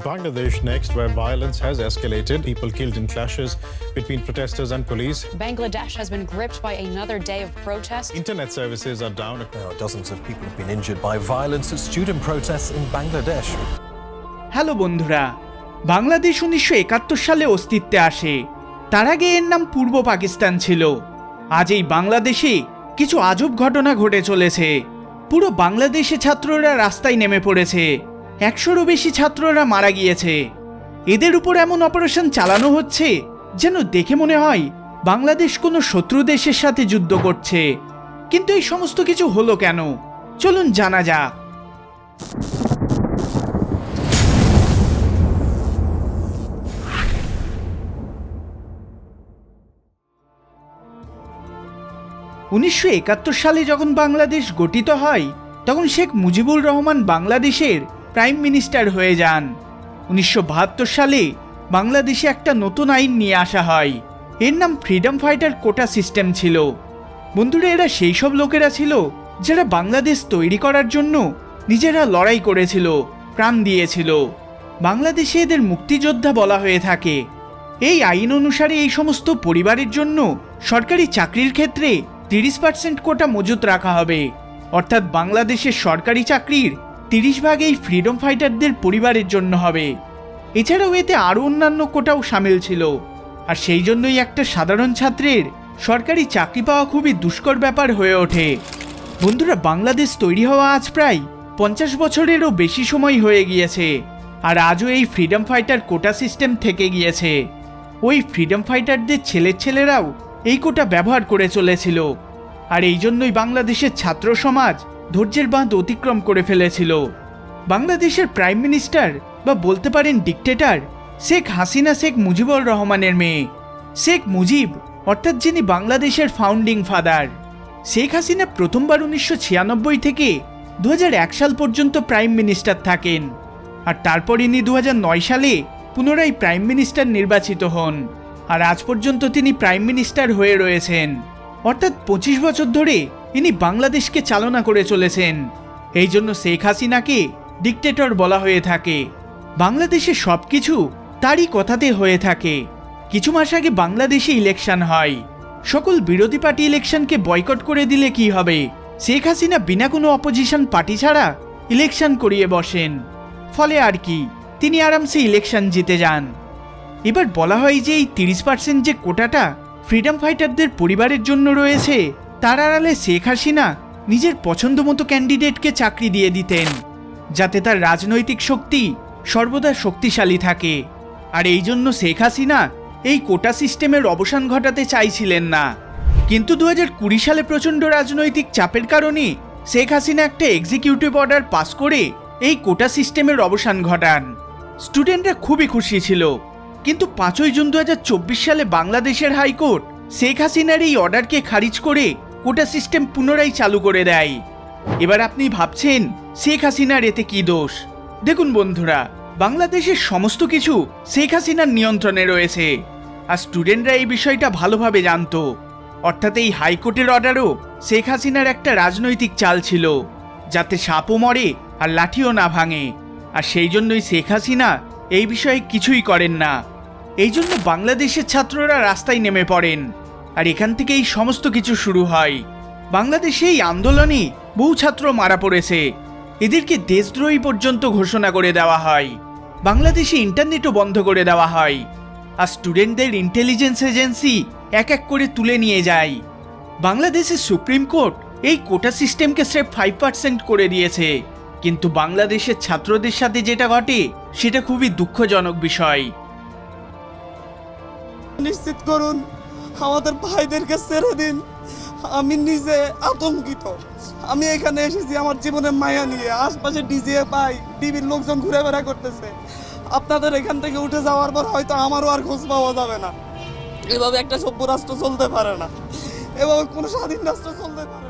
Bangladesh next, where violence has escalated, people killed in clashes between protesters and police. Bangladesh has been gripped by another day of protest. Internet services are down. Now, dozens of people have been injured by violence at student protests in Bangladesh. Hello বন্ধুরা বাংলাদেশ উনিশশো একাত্তর সালে অস্তিত্বে আসে তার আগে এর নাম পূর্ব পাকিস্তান ছিল আজ এই বাংলাদেশে কিছু আজব ঘটনা ঘটে চলেছে পুরো বাংলাদেশে ছাত্ররা রাস্তায় নেমে পড়েছে একশোরও বেশি ছাত্ররা মারা গিয়েছে। এদের উপর এমন অপারেশন চালানো হচ্ছে যেন দেখে মনে হয় বাংলাদেশ কোনো শত্রু দেশের সাথে যুদ্ধ করছে। কিন্তু এই সমস্ত কিছু হলো কেন? চলুন জানা যাক। উনিশশো একাত্তর সালে যখন বাংলাদেশ গঠিত হয়, তখন শেখ মুজিবুর রহমান বাংলাদেশের প্রাইম মিনিস্টার হয়ে যান। উনিশশো বাহাত্তর সালে বাংলাদেশে একটা নতুন আইন নিয়ে আসা হয়। এর নাম ফ্রিডম ফাইটার কোটা সিস্টেম ছিল। বন্ধুরা, এরা সেই সব লোকেরা ছিল যারা বাংলাদেশ তৈরি করার জন্য নিজেরা লড়াই করেছিল, প্রাণ দিয়েছিল। বাংলাদেশে এদের মুক্তিযোদ্ধা বলা হয়ে থাকে। এই আইন অনুসারে এই সমস্ত পরিবারের জন্য সরকারি চাকরির ক্ষেত্রে তিরিশ পার্সেন্ট কোটা মজুত রাখা হবে। অর্থাৎ বাংলাদেশের সরকারি চাকরির তিরিশ ভাগ এই ফ্রিডম ফাইটারদের পরিবারের জন্য হবে। এছাড়াও এতে আরও অন্যান্য কোটাও সামিল ছিল। আর সেই জন্যই একটা সাধারণ ছাত্রের সরকারি চাকরি পাওয়া খুবই দুষ্কর ব্যাপার হয়ে ওঠে। বন্ধুরা, বাংলাদেশ তৈরি হওয়া আজ প্রায় পঞ্চাশ বছরেরও বেশি সময় হয়ে গিয়েছে। আর আজও এই ফ্রিডম ফাইটার কোটা সিস্টেম থেকে গিয়েছে। ওই ফ্রিডম ফাইটারদের ছেলের ছেলেরাও এই কোটা ব্যবহার করে চলেছিল। আর এই জন্যই বাংলাদেশের ছাত্র সমাজ ধৈর্যের বাঁধ অতিক্রম করে ফেলেছিল। বাংলাদেশের প্রাইম মিনিস্টার বা বলতে পারেন ডিকটেটর শেখ হাসিনা শেখ মুজিবুর রহমানের মেয়ে। শেখ মুজিব, অর্থাৎ যিনি বাংলাদেশের ফাউন্ডিং ফাদার শেখ হাসিনা প্রথমবার উনিশশো ছিয়ানব্বই থেকে দু হাজার এক সাল পর্যন্ত প্রাইম মিনিস্টার থাকেন। আর তারপর ইনি দু হাজার নয় সালে পুনরায় প্রাইম মিনিস্টার নির্বাচিত হন। আর আজ পর্যন্ত তিনি প্রাইম মিনিস্টার হয়ে রয়েছেন। অর্থাৎ পঁচিশ বছর ধরে ইনি বাংলাদেশকে চালনা করে চলেছেন। এই জন্য শেখ হাসিনাকে ডিকটেটর বলা হয়ে থাকে। বাংলাদেশে সব কিছু তারই কথাতে হয়ে থাকে। কিছু মাস আগে বাংলাদেশে ইলেকশন হয়। সকল বিরোধী পার্টি ইলেকশনকে বয়কট করে দিলে কি হবে? শেখ হাসিনা বিনা কোনো অপোজিশন পার্টি ছাড়া ইলেকশন করিয়ে বসেন। ফলে আর কি, তিনি আরামসে ইলেকশন জিতে যান। এবার বলা হয় যে এই তিরিশ পার্সেন্ট যে কোটাটা ফ্রিডম ফাইটারদের পরিবারের জন্য রয়েছে। তার আড়ালে শেখ হাসিনা নিজের পছন্দ মতো ক্যান্ডিডেটকে চাকরি দিয়ে দিতেন, যাতে তার রাজনৈতিক শক্তি সর্বদা শক্তিশালী থাকে। আর এই জন্য শেখ হাসিনা এই কোটা সিস্টেমের অবসান ঘটাতে চাইছিলেন না। কিন্তু দু কুড়ি সালে প্রচণ্ড রাজনৈতিক চাপের কারণে শেখ হাসিনা একটা এক্সিকিউটিভ অর্ডার পাস করে এই কোটা সিস্টেমের অবসান ঘটান। স্টুডেন্টরা খুবই খুশি ছিল। কিন্তু পাঁচই জুন দু হাজার চব্বিশ সালে বাংলাদেশের হাইকোর্ট শেখ হাসিনার এই অর্ডারকে খারিজ করে কোটা সিস্টেম পুনরায় চালু করে দেয়। এবার আপনি ভাবছেন, শেখ হাসিনার এতে কি দোষ? দেখুন বন্ধুরা, বাংলাদেশের সমস্ত কিছু শেখ হাসিনার নিয়ন্ত্রণে রয়েছে। আর স্টুডেন্টরা এই বিষয়টা ভালোভাবে জানতো। অর্থাৎ এই হাইকোর্টের অর্ডারও শেখ হাসিনার একটা রাজনৈতিক চাল ছিল, যাতে সাপও মরে আর লাঠিও না ভাঙে। আর সেই জন্যই শেখ হাসিনা এই বিষয়ে কিছুই করেন না। এই জন্য বাংলাদেশের ছাত্ররা রাস্তায় নেমে পড়েন। আর এখান থেকে এই সমস্ত কিছু শুরু হয়। বাংলাদেশে এই আন্দোলনে বহু ছাত্র মারা পড়েছে। এদেরকে দেশদ্রোহী পর্যন্ত ঘোষণা করে দেওয়া হয়। বাংলাদেশে ইন্টারনেটও বন্ধ করে দেওয়া হয়। আর স্টুডেন্টদের ইন্টেলিজেন্স এজেন্সি এক এক করে তুলে নিয়ে যায়। বাংলাদেশের সুপ্রিম কোর্ট এই কোটা সিস্টেমকে স্রেফ ফাইভ পার্সেন্ট করে দিয়েছে। কিন্তু বাংলাদেশের ছাত্রদের সাথে যেটা ঘটে, সেটা খুবই দুঃখজনক বিষয়। নিশ্চিত করুন, আমাদের ভাইদেরকে ছেড়ে দিন। আমি নিজে আতঙ্কিত। আমি এখানে এসেছি আমার জীবনের মায়া নিয়ে। আশপাশে ডিজে পাই, টিভির লোকজন ঘুরে বেড়া করতেছে। আপনাদের এখান থেকে উঠে যাওয়ার পর হয়তো আমারও আর খোঁজ পাওয়া যাবে না। এভাবে একটা সভ্য রাষ্ট্র চলতে পারে না। এভাবে কোনো স্বাধীন রাষ্ট্র চলতে পারে।